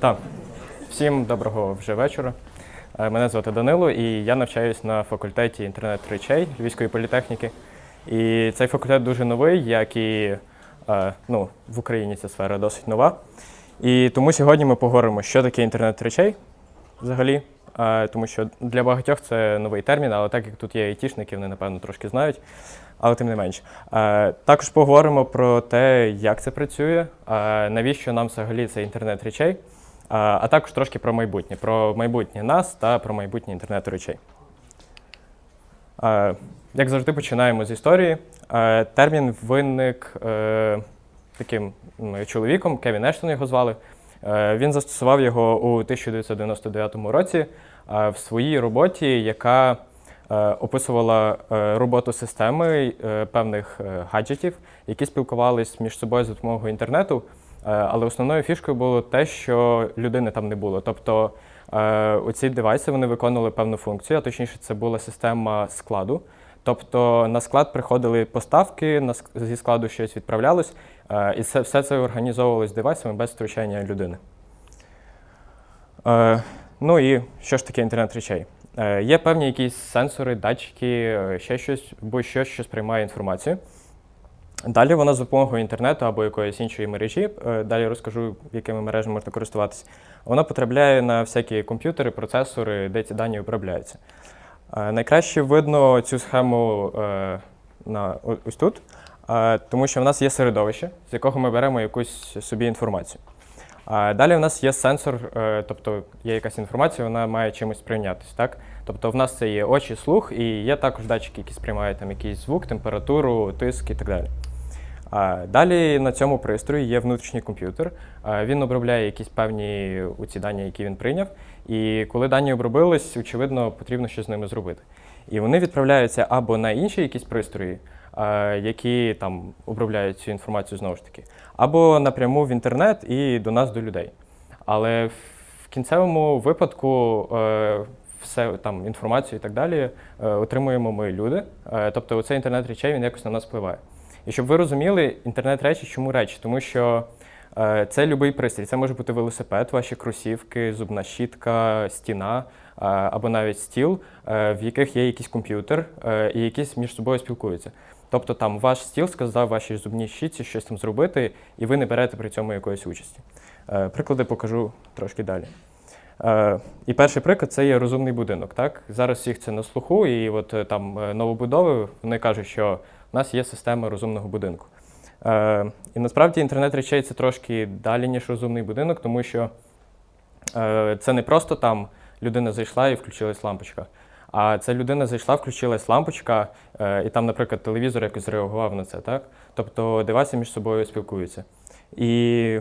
Так, всім доброго вже вечора. Е, Мене звати Данило, і я навчаюсь на факультеті інтернет речей Львівської політехніки. І цей факультет дуже новий, як і е, ну, в Україні ця сфера досить нова. І тому сьогодні ми поговоримо, що таке інтернет речей взагалі. Е, Тому що для багатьох це новий термін, але так як тут є айтішники, вони напевно трошки знають, але тим не менш. Також поговоримо про те, як це працює, навіщо нам взагалі цей інтернет речей, а також трошки про майбутнє, про майбутнє нас та про майбутнє інтернету речей. Як завжди, починаємо з історії. Термін виник е, таким чоловіком, Кевін Ештон його звали. Е, Він застосував його у 1999 році в своїй роботі, яка е, описувала роботу системи певних гаджетів, які спілкувались між собою за допомогою інтернету. Е, Але основною фішкою було те, що людини там не було. Тобто е, оці девайси вони виконували певну функцію, а точніше, це була система складу. Тобто на склад приходили поставки, зі складу щось відправлялось, е, і це, все це організовувалось девайсами без втручання людини. Ну і що ж таке інтернет речей? Є певні якісь сенсори, датчики, ще щось, будь-що, що сприймає інформацію. Далі вона за допомогою інтернету або якоїсь іншої мережі, е, далі розкажу, якими мережами можна користуватися. Вона потрапляє на всякі комп'ютери, процесори, де ці дані обробляються. Е, Найкраще видно цю схему е, на, ось тут, тому що в нас є середовище, з якого ми беремо якусь собі інформацію. Далі в нас є сенсор, тобто є якась інформація, вона має чимось сприйнятися. Так? Тобто в нас це є очі, слух, і є також датчики, які сприймають там якийсь звук, температуру, тиск і так далі. Далі на цьому пристрої є внутрішній комп'ютер. Він обробляє якісь певні ці дані, які він прийняв. І коли дані обробились, очевидно, потрібно щось з ними зробити. І вони відправляються або на інші якісь пристрої, які там обробляють цю інформацію знову ж таки, або напряму в інтернет і до нас, до людей. Але в кінцевому випадку е, все там інформацію і так далі е, отримуємо ми люди. Е, тобто, оцей інтернет речей він якось на нас впливає. І щоб ви розуміли, інтернет речі, чому речі? Тому що е, це будь-який пристрій. Це може бути велосипед, ваші кросівки, зубна щітка, стіна е, або навіть стіл, е, в яких є якийсь комп'ютер е, і якісь між собою спілкуються. Тобто там ваш стіл сказав вашій зубній щітці щось там зробити, і ви не берете при цьому якоїсь участі. Е, Приклади покажу трошки далі. Е, І перший приклад це є розумний будинок. Так? Зараз всіх це на слуху, і от е, там е, новобудови вони кажуть, що в нас є система розумного будинку. Е, І насправді інтернет речей це трошки далі, ніж розумний будинок, тому що е, це не просто там людина зайшла і включилась лампочка. А ця людина зайшла, включилась лампочка, е, і там, наприклад, телевізор якось зреагував на це, так? Тобто девайси між собою спілкуються. І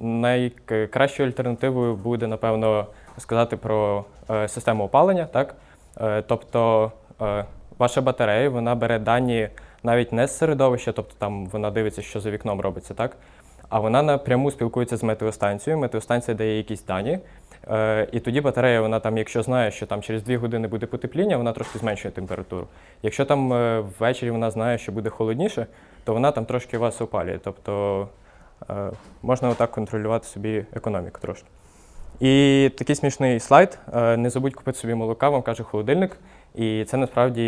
найкращою альтернативою буде, напевно, сказати про е, систему опалення, так? Е, тобто е, ваша батарея вона бере дані навіть не з середовища, тобто там вона дивиться, що за вікном робиться, так? А вона напряму спілкується з метеостанцією. Метеостанція дає якісь дані. Е, і тоді батарея, вона там, якщо знає, що там через 2 години буде потепління, вона трошки зменшує температуру. Якщо там е, ввечері вона знає, що буде холодніше, то вона там трошки вас опалює. Тобто е, можна отак контролювати собі економіку трошки. І такий смішний слайд. Е, Не забудь купити собі молока, вам каже холодильник. І це насправді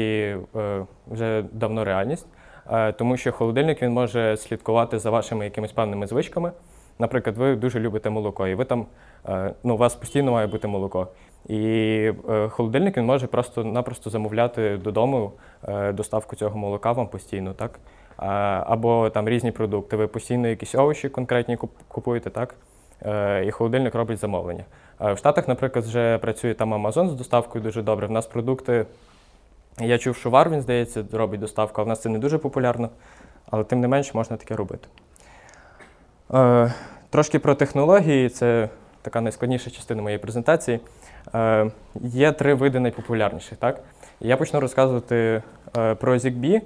е, вже давно реальність, Е, тому що холодильник він може слідкувати за вашими якимись певними звичками. Наприклад, ви дуже любите молоко, і ви там, е, ну, у вас постійно має бути молоко. І холодильник він може просто-напросто замовляти додому доставку цього молока вам постійно, так? Або там різні продукти. Ви постійно якісь овочі конкретні куп- купуєте, так? Е, І холодильник робить замовлення. Е, В Штатах, наприклад, вже працює там Amazon з доставкою дуже добре. В нас продукти. Я чув, що Вар, він, здається, робить доставку, а в нас це не дуже популярно, але тим не менш можна таке робити. Е, трошки про технології, це така найскладніша частина моєї презентації. Е, є три види найпопулярніших. Так? Я почну розказувати е, про ZigBee,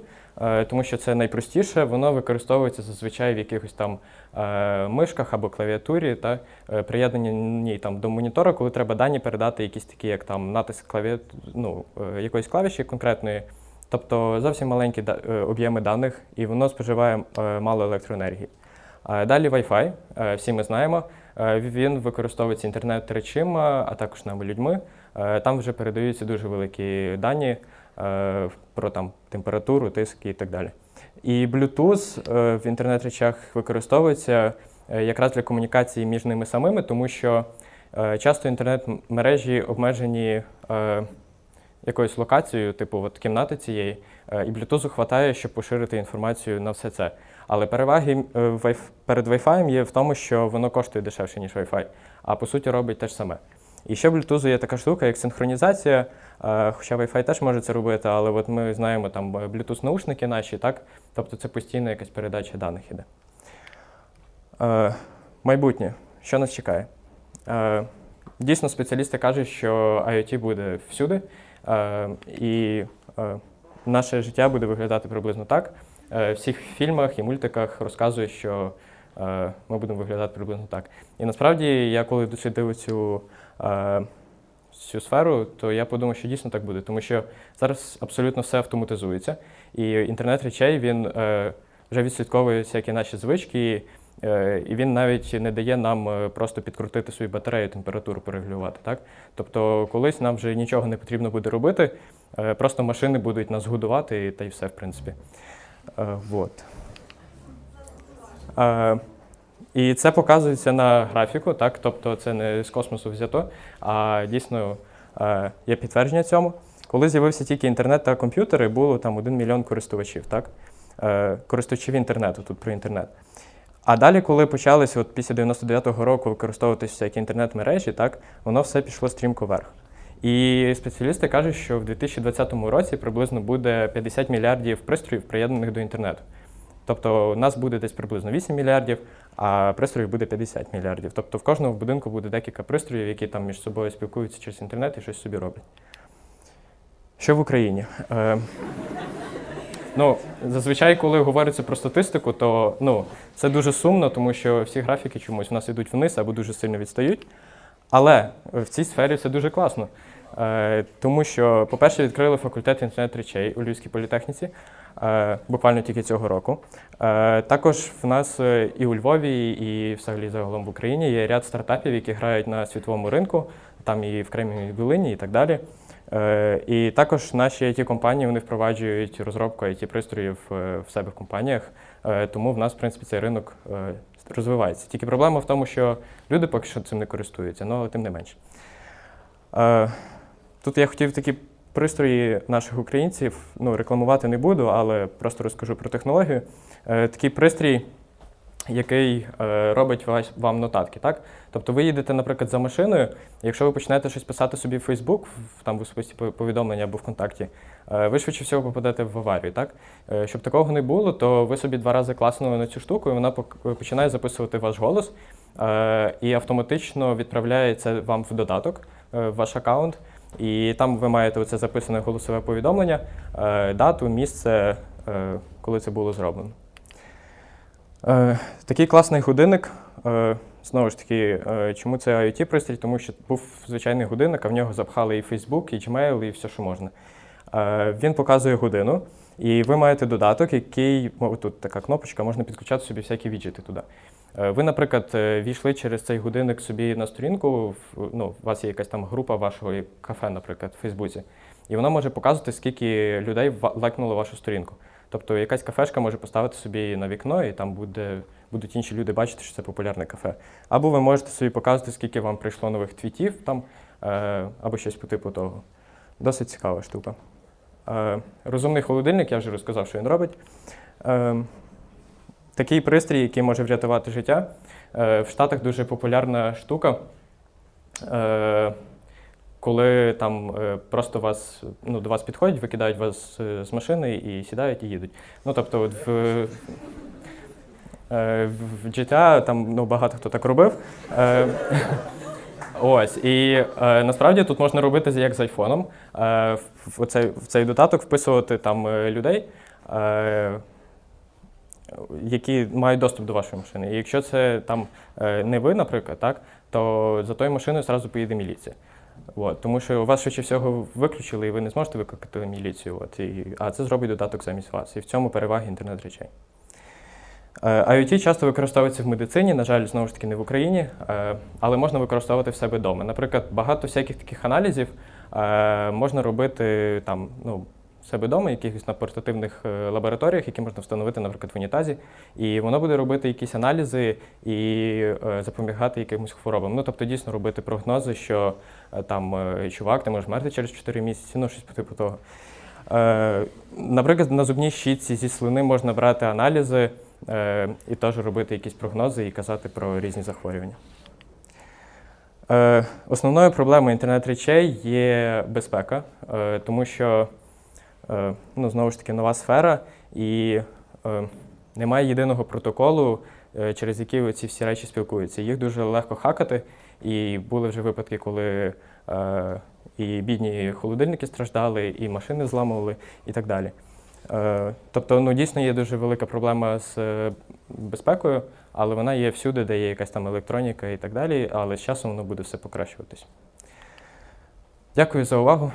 тому що це найпростіше, воно використовується зазвичай в якихось там е, мишках або клавіатурі, та, е, приєднані там, до монітора, коли треба дані передати якісь такі, як там натиск клавіат... ну, е, якоїсь клавіші конкретної. Тобто зовсім маленькі е, об'єми даних, і воно споживає е, мало електроенергії. Е, Далі Wi-Fi, е, всі ми знаємо. Е, Він використовується інтернет речима, а також нами людьми. Е, Там вже передаються дуже великі дані е, про там температуру, тиск і так далі. І Bluetooth е, в інтернет-речах використовується е, якраз для комунікації між ними самими, тому що е, часто інтернет-мережі обмежені е, якоюсь локацією, типу от кімнати цієї, е, і Bluetooth хватає, щоб поширити інформацію на все це. Але переваги е, перед Wi-Fi є в тому, що воно коштує дешевше, ніж Wi-Fi, а по суті робить те ж саме. І ще в Bluetooth є така штука, як синхронізація, е, хоча Wi-Fi теж може це робити, але от ми знаємо там е, Bluetooth-наушники наші, так? Тобто це постійна якась передача даних іде. Е, майбутнє. Що нас чекає? Дійсно, спеціалісти кажуть, що IoT буде всюди, і наше життя буде виглядати приблизно так. В всіх фільмах і мультиках розказують, що ми будемо виглядати приблизно так. І насправді, я коли дослідив цю, е, цю сферу, то я подумав, що дійсно так буде, тому що зараз абсолютно все автоматизується, і інтернет речей він е, вже відслідковує всякі наші звички. Е, І він навіть не дає нам е, просто підкрутити свою батарею, температуру порегулювати. Так? Тобто, колись нам вже нічого не потрібно буде робити, е, просто машини будуть нас годувати, та й все, в принципі. Е, Вот. І це показується на графіку, так? тобто це не з космосу взято, а дійсно е, є підтвердження цьому. Коли з'явився тільки інтернет та комп'ютери, було там 1 мільйон користувачів, так? Е, користувачів інтернету, тут про інтернет. А далі, коли почалися от після 99-го року використовуватися всякі інтернет-мережі, так, воно все пішло стрімко вверх. І спеціалісти кажуть, що в 2020 році приблизно буде 50 мільярдів пристроїв, приєднаних до інтернету. Тобто у нас буде десь приблизно 8 мільярдів, а пристроїв буде 50 мільярдів. Тобто в кожному будинку буде декілька пристроїв, які там між собою спілкуються через інтернет і щось собі роблять. Що в Україні? Е, Ну, зазвичай, коли говориться про статистику, то ну, це дуже сумно, тому що всі графіки чомусь у нас йдуть вниз або дуже сильно відстають. Але в цій сфері все дуже класно. Е, тому що, по-перше, відкрили факультет інтернет-речей у Львівській політехніці е, буквально тільки цього року. Е, також в нас і у Львові, і взагалі загалом в Україні є ряд стартапів, які грають на світовому ринку, там і в Кремній Долині, і так далі. І також наші it компанії вони впроваджують розробку it пристроїв в себе в компаніях, тому в нас, в принципі, цей ринок розвивається. Тільки проблема в тому, що люди поки що цим не користуються, але тим не менше. Тут я хотів такі пристрої наших українців ну, рекламувати не буду, але просто розкажу про технологію. Е, Такий пристрій, який е, робить вас- вам нотатки. Так? Тобто ви їдете, наприклад, за машиною, якщо ви почнете щось писати собі в Facebook, в- там в особисті повідомлення або ВКонтакті, е, ви швидше всього попадете в аварію. Так? Е, Щоб такого не було, то ви собі два рази класнули на цю штуку, і вона починає записувати ваш голос е, і автоматично відправляє це вам в додаток, е, в ваш аккаунт. І там ви маєте оце записане голосове повідомлення, е, дату, місце, е, коли це було зроблено. Е, Такий класний годинник. Знову ж таки, чому це IoT пристрій? Тому що був звичайний годинник, а в нього запхали і Facebook, і Gmail, і все, що можна. Він показує годину, і ви маєте додаток, який тут така кнопочка, можна підключати собі всякі віджити туди. Е, Ви, наприклад, е, війшли через цей годинник собі на сторінку. Ну, у вас є якась там група вашого кафе, наприклад, в Фейсбуці, і вона може показувати, скільки людей лайкнуло вашу сторінку. Тобто якась кафешка може поставити собі на вікно, і там буде, будуть інші люди бачити, що це популярне кафе. Або ви можете собі показувати, скільки вам прийшло нових твітів, там, е, або щось по типу того. Досить цікава штука. Розумний холодильник, я вже розказав, що він робить. Такий пристрій, який може врятувати життя. Е, в Штатах дуже популярна штука. Е, коли там е, просто вас, ну, до вас підходять, викидають вас з машини і сідають і їдуть. Ну, тобто, в, в GTA там ну, багато хто так робив. Ось, і е, насправді тут можна робити як з айфоном. Е, в, в, цей, в цей додаток вписувати там людей, е, які мають доступ до вашої машини. І якщо це там е, не ви, наприклад, так, то за тою машиною зразу поїде міліція. От, тому що у вас швидше всього виключили, і ви не зможете викликати міліцію. От, і, а це зробить додаток замість вас. І в цьому переваги інтернет речей. Е, IoT часто використовується в медицині, на жаль, знову ж таки, не в Україні, е, але можна використовувати в себе вдома. Наприклад, багато всяких таких аналізів можна робити там, ну, себе вдома, якихось на портативних е, лабораторіях, які можна встановити, наприклад, в унітазі, і воно буде робити якісь аналізи і е, запобігати якимось хворобам. Ну, тобто, дійсно робити прогнози, що е, там чувак, ти можеш мерти через 4 місяці, ну щось по типу того. Наприклад, на зубній щітці зі слини можна брати аналізи і теж робити якісь прогнози і казати про різні захворювання. Основною проблемою інтернет речей є безпека, тому що ну, знову ж таки нова сфера і е, немає єдиного протоколу, е, через який ці всі речі спілкуються. Їх дуже легко хакати, і були вже випадки, коли е, і бідні холодильники страждали, і машини зламували, і так далі. Е, Тобто, ну дійсно є дуже велика проблема з е, безпекою, але вона є всюди, де є якась там електроніка і так далі, але з часом воно буде все покращуватись. Дякую за увагу.